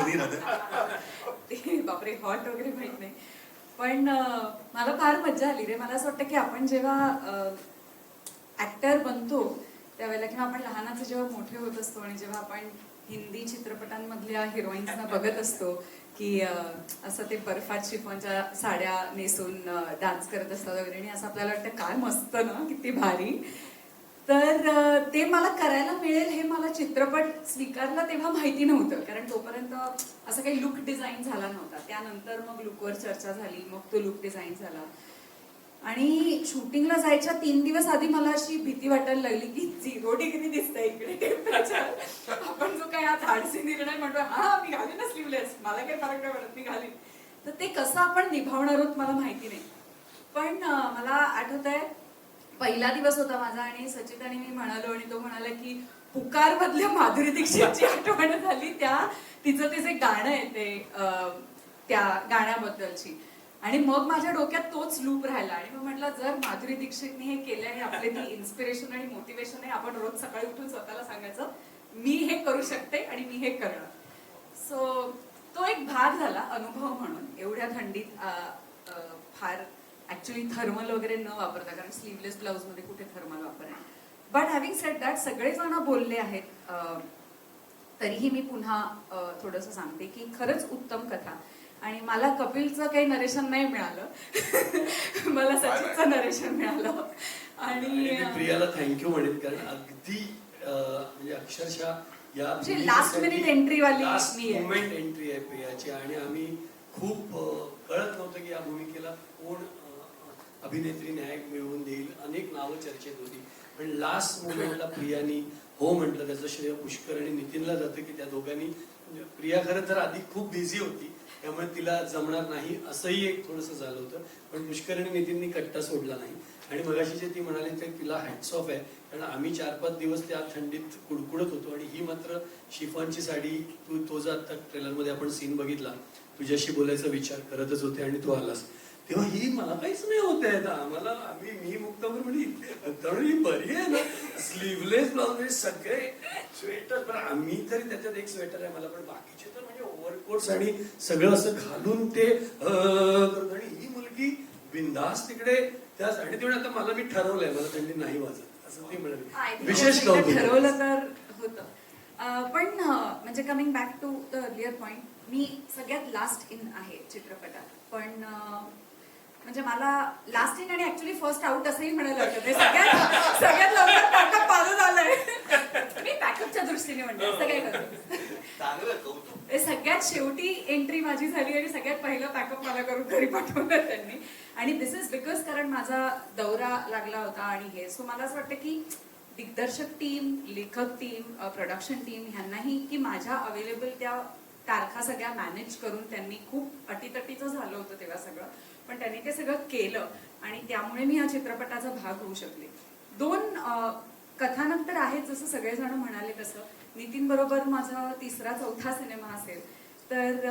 दोन्ही राहते बापरे हॉट वगैरे माहीत नाही. पण मला फार मज्जा आली रे. मला असं वाटतं की आपण जेव्हा ऍक्टर बनतो त्यावेळेला किंवा आपण लहानाचे जेव्हा मोठे होत असतो आणि जेव्हा आपण हिंदी चित्रपटांमधल्या हिरोईन्सना बघत असतो की असं ते बर्फात शिफॉनच्या साड्या नेसून डान्स करत असतात वगैरे. आणि असं आपल्याला वाटतं काय मस्त ना किती भारी. तर ते मला करायला मिळेल हे मला चित्रपट स्वीकारला तेव्हा माहिती नव्हतं. कारण तोपर्यंत असं काही लुक डिझाईन झाला नव्हता. त्यानंतर मग लुकवर चर्चा झाली मग तो लुक डिझाईन झाला. आणि शूटिंगला जायच्या तीन दिवस आधी मला अशी भीती वाटायला लागली की झिरो डिग्री दिसतंय इकडे टेम्परेचर आपण जो काय आज धाडसी निर्णय म्हणतो हा मी घालीन ना स्लीवलेस मला काही फरक नाही पडत मी घालीन. तर ते कसं आपण निभावणार आहोत मला माहिती नाही. पण मला आठवत आहे पहिला दिवस होता माझा आणि सचित आणि मी म्हणालो आणि तो म्हणाला की पुकार मधल्या माधुरी दीक्षितची आठवण झाली त्या तिचं ते जे गाणं आहे ते त्या गाण्याबद्दलची. आणि मग माझ्या डोक्यात तोच लूप राहिला आणि मग म्हटलं जर माधुरी दीक्षितने हे केलं आणि आपले ती इन्स्पिरेशन आणि मोटिवेशन आहे आपण रोज सकाळी उठून स्वतःला सांगायचं मी हे करू शकते आणि मी हे करणार. सो तो एक भाग झाला अनुभव म्हणून एवढ्या थंडीत फार ऍक्च्युली थर्मल वगैरे न वापरता कारण स्लीवलेस ब्लाऊजमध्ये कुठे थर्मल वापरणार बट हॅव्हिंग सेट दॅट सगळेजण बोलले आहेत तरीही मी पुन्हा थोडस सांगते की खरंच उत्तम कथा. आणि मला कपिलचं काही नरेशन नाही मिळालं. मला सचिनचं नरेशन मिळालं. आणि प्रियाला थँक्यू म्हणेन कारण अगदी म्हणजे अक्षरशः या last minute entry वाली लास्ट मी आहे. मुमेंट एंट्री आहे प्रियाची. आणि आम्ही खूप कळत नव्हतं की या भूमिकेला कोण अभिनेत्री न्याय मिळवून देईल अनेक नावं चर्चेत होती. पण लास्ट मुमेंटला प्रियानी हो म्हटलं त्याचं श्रेय पुष्कर आणि नितीनला जातं की त्या दोघांनी. म्हणजे प्रिया खरं तर आधी खूप बिझी होती त्यामुळे तिला जमणार नाही असंही एक थोडंसं झालं होतं. पण पुष्कर आणि नितीननी कट्टा सोडला नाही. आणि मगाशी जे ती म्हणाली ते तिला हॅट्स ऑफ आहे. कारण आम्ही चार पाच दिवस त्या थंडीत कुडकुडत होतो आणि ही मात्र शिफॉनची साडी तू तो जो आता ट्रेलरमध्ये आपण सीन बघितला तुझ्याशी बोलायचा विचार करतच होते आणि तू आलास. तेव्हा ही मला काहीच नाही होत आहे. आता आम्हाला आम्ही मी मुक्तापूर म्हणजे तरुण ही बरी आहे ना. स्लीवलेस ब्लाउज म्हणजे सगळे स्वेटर पण आम्ही तरी त्याच्यात एक स्वेटर आहे. मला पण बाकीचे तर म्हणजे ओव्हरकोट्स आणि सगळं असं घालून ते. आणि ही मुलगी बिंदास तिकडे त्या आणि तेवढं आता मला मी ठरवलंय. मला थंडी नाही वाजत. असं ती म्हणाली. विशेष कौतुक. ठरवलं तर होतं. पण म्हणजे coming back to the earlier point मी सगळ्यात लास्ट इन आहे चित्रपटात. पण म्हणजे मला लास्ट इन आणि ऍक्च्युली फर्स्ट आउट असंही म्हणायला वाटत नाही सगळ्यात सगळ्यात लवकर पॅकअप पालू झालंय. मी पॅकअपच्या दृष्टीने म्हणते असं काय करतो सगळ्यात शेवटी एंट्री माझी झाली आणि सगळ्यात पहिलं पॅकअप मला करून घरी पाठवलं त्यांनी. आणि दिस इज बिकॉज कारण माझा दौरा लागला होता आणि हे. सो मला असं वाटतं की दिग्दर्शक टीम लेखक टीम प्रोडक्शन टीम ह्यांनाही की माझ्या अवेलेबल त्या तारखा सगळ्या मॅनेज करून त्यांनी खूप अटीतटीचं झालं होतं तेव्हा सगळं. पण त्यांनी ते सगळं केलं आणि त्यामुळे मी या चित्रपटाचा भाग होऊ शकले. दोन कथानक तर आहेत जसं सगळेजण म्हणाले तसं. नितीन बरोबर माझा तिसरा चौथा सिनेमा असेल. तर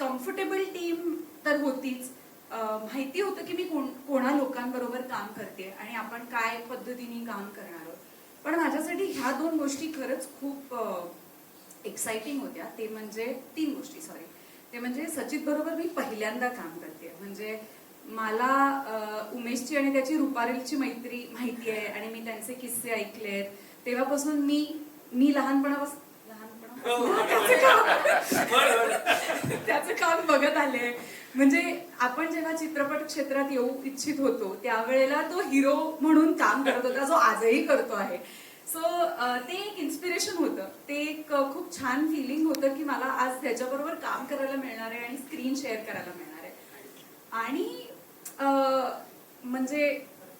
कम्फर्टेबल टीम तर होतीच. माहिती होतं की मी कोण कोणा लोकांबरोबर काम करते आणि आपण काय पद्धतीने काम करणार आहोत. पण माझ्यासाठी ह्या दोन गोष्टी खरंच खूप एक्साइटिंग होत्या. ते म्हणजे तीन गोष्टी सॉरी ते म्हणजे सचित बरोबर मी पहिल्यांदा काम करते. म्हणजे मला उमेशची आणि त्याची रुपारेलची मैत्री माहिती आहे आणि मी त्यांचे किस्से ऐकलेत. तेव्हापासून मी मी लहानपणापासून काम- त्याचं काम बघत आले. म्हणजे आपण जेव्हा चित्रपट क्षेत्रात येऊ इच्छित होतो त्यावेळेला तो हिरो म्हणून काम करत होता जो आजही करतो आहे. सो ते एक इन्स्पिरेशन होतं. ते एक खूप छान फिलिंग होतं की मला आज त्याच्याबरोबर काम करायला मिळणार आहे आणि स्क्रीन शेअर करायला मिळणार आहे. आणि म्हणजे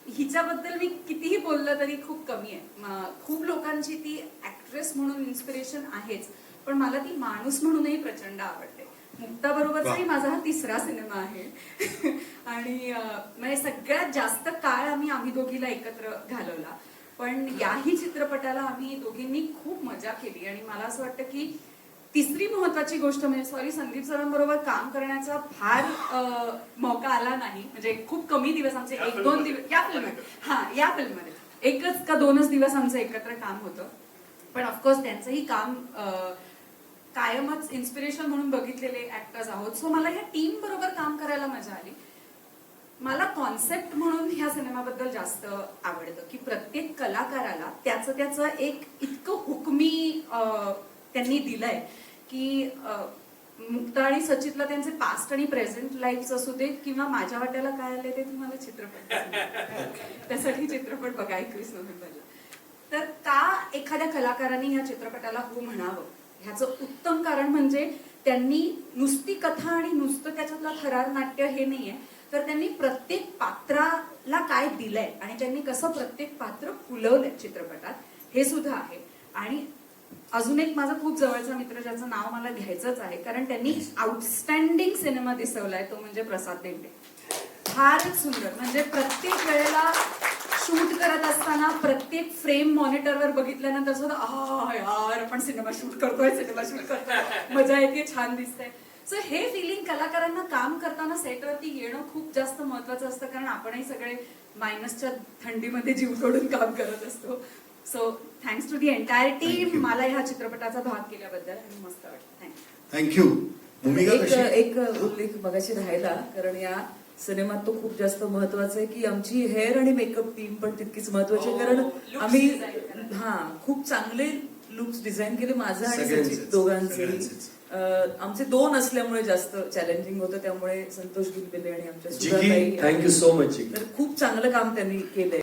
हिच्याबद्दल मी कितीही बोललं तरी खूप कमी आहे. खूप लोकांची ती ऍक्ट्रेस म्हणून इन्स्पिरेशन आहेच. पण मला ती माणूस म्हणूनही प्रचंड आवडते. मुक्ता बरोबरचाही माझा हा तिसरा सिनेमा आहे. आणि म्हणजे सगळ्यात जास्त काळ आम्ही आम्ही दोघीला एकत्र घालवला. पण याही चित्रपटाला आम्ही दोघींनी खूप मजा केली आणि मला असं वाटतं की तिसरी महत्वाची गोष्ट म्हणजे सॉरी संदीप सरांबरोबर काम करण्याचा फार मौका आला नाही. म्हणजे खूप कमी दिवस आमचे या एक दोन. दिवस या फिल्ममध्ये हा या फिल्ममध्ये एकच का दोनच दिवस आमचं एकत्र काम होतं. पण ऑफकोर्स त्यांचंही काम कायमच इन्स्पिरेशन म्हणून बघितलेले ऍक्टर्स आहोत. सो मला ह्या टीम बरोबर काम करायला मजा आली. मला कॉन्सेप्ट म्हणून ह्या सिनेमाबद्दल जास्त आवडतं की प्रत्येक कलाकाराला त्याचं त्याचं एक इतकं हुकमी त्यांनी दिलंय की मुक्ता आणि सचितला त्यांचे पास्ट आणि प्रेझेंट लाईफ असू देत किंवा माझ्या वाट्याला काय आले ते तुम्हाला चित्रपट त्यासाठी चित्रपट बघा एकवीस नोव्हेंबरला. तर का एखाद्या कलाकाराने ह्या चित्रपटाला हो म्हणावं? ह्याचं उत्तम कारण म्हणजे त्यांनी नुसती कथा आणि नुसतं त्याच्यातलं थरार नाट्य हे नाहीये. तर त्यांनी प्रत्येक पात्राला काय दिलंय आणि त्यांनी कसं प्रत्येक पात्र फुलवलंय चित्रपटात हे सुद्धा आहे. आणि अजून एक माझा खूप जवळचा मित्र ज्याचं नाव मला घ्यायचंच आहे कारण त्यांनी आउटस्टँडिंग सिनेमा दिसवलाय तो म्हणजे प्रसाद देवडे. फारच सुंदर म्हणजे प्रत्येक वेळेला शूट करत असताना प्रत्येक फ्रेम मॉनिटरवर बघितल्यानंतर सुद्धा आ यार आपण सिनेमा शूट करतोय सिनेमा शूट करतोय. मजा येते छान दिसतंय. सो हे फिलिंग कलाकारांना काम करताना सेटवरती येणं खूप जास्त महत्वाचं असतं कारण आपणही सगळे मायनसच्या थंडीमध्ये जीव तोडून काम करत असतो so thanks to the entire team. मला ह्या चित्रपटाचा भाग केल्याबद्दल आणि मस्त वाटतं थँक्यू थँक्यू भूमिका एक कशी एक उल्लेख मगाशी राहिला कारण या सिनेमात तो खूप जास्त महत्त्वाचा आहे की आमची हेअर आणि मेकअप टीम पण तितकीच महत्वाची आहे हो, कारण आम्ही. हा खूप चांगले लुक्स डिझाईन केले माझं आणि दोघांचे. आमचे दोन असल्यामुळे जास्त चॅलेंजिंग होतं त्यामुळे संतोष गिलबिले आणि आमच्या थँक्यू सो मच खूप चांगलं काम त्यांनी केलंय.